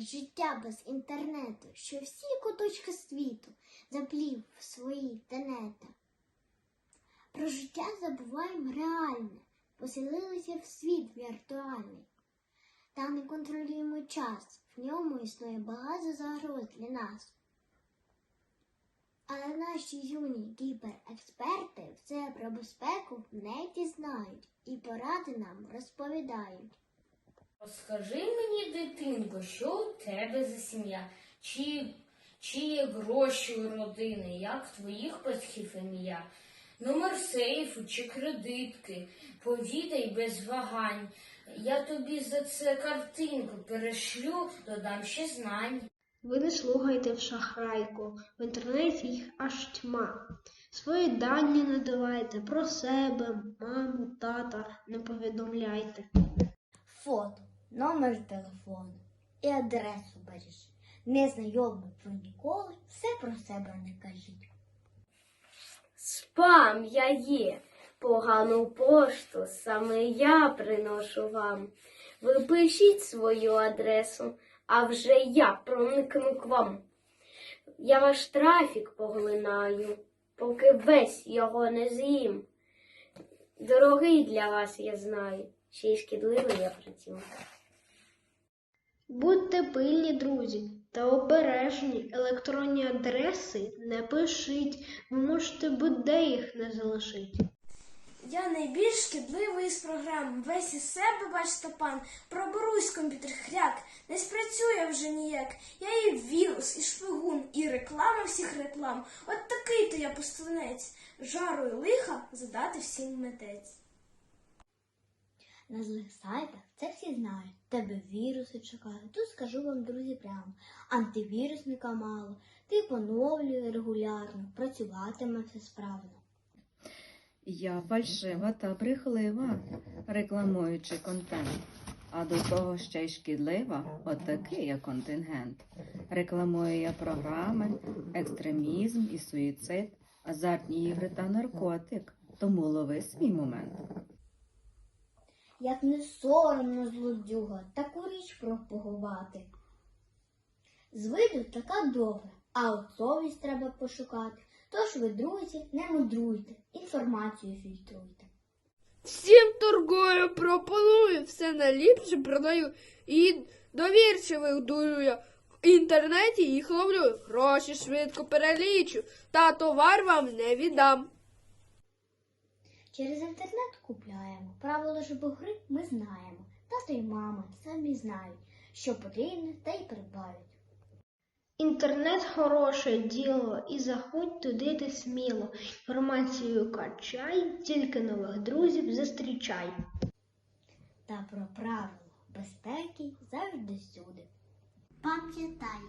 життя без інтернету, що всі куточки світу заплів в свої тенета. Про життя забуваємо реальне, поселилися в світ віртуальний. Та не контролюємо час, в ньому існує багато загроз для нас. Але наші юні кіберексперти все про безпеку в неті знають і поради нам розповідають. Скажи мені, дитинко, що у тебе за сім'я? Чи, чи є гроші у родини, як твоїх батьків ім'я? Номер сейфу чи кредитки? Повідай без вагань. Я тобі за це картинку перешлю, додам ще знань. Ви не слухайте в шахрайку, в інтернеті їх аж тьма. Свої дані не давайте про себе, маму, тата не повідомляйте. Фото, номер телефону і адресу бережи. Незнайомих ви ніколи все про себе не кажіть. Спам я є, погану пошту саме я приношу вам. Ви пишіть свою адресу, а вже я проникну к вам. Я ваш трафік поглинаю, поки весь його не з'їм. Дорогий для вас, я знаю, ще й шкідливий я працюю. Будьте пильні, друзі, та обережні електронні адреси не пишіть, ви можете будь-де їх не залишити. Я найбільш шкідливий з програм. Весь із себе, бачите, пан, проберусь комп'ютер хряк, не спрацює вже ніяк. Я і вірус, і шпигун, і реклама всіх реклам. От такий то я посланець. Жару і лиха задати всім метець. На злих сайтах це всі знають. Тебе віруси чекають. Тут скажу вам, друзі, прямо. Антивірусника мало. Ти поновлює регулярно, працюватиме все справно. Я фальшива та брехлива, рекламуючи контент. А до того ще й шкідлива, отакий я контингент. Рекламую я програми, екстремізм і суїцид, азартні ігри та наркотик. Тому лови свій момент. Як не соромно злодюга, таку річ пропагувати. З виду така добра, а от совість треба пошукати. Тож ви, друзі, не мудруйте, інформацію фільтруйте. Всім торгую, пропоную, все найліпше продаю і довірчивих дурю. В інтернеті їх ловлю, гроші швидко перелічу, та товар вам не віддам. Через інтернет купляємо. Правила ж гри ми знаємо. Тато й мама самі знають, що потрібно, та й придбають. Інтернет хороше діло, і заходь туди ти сміло. Інформацію качай, тільки нових друзів зустрічай. Та про правила безпеки завжди сюди. Пам'ятай,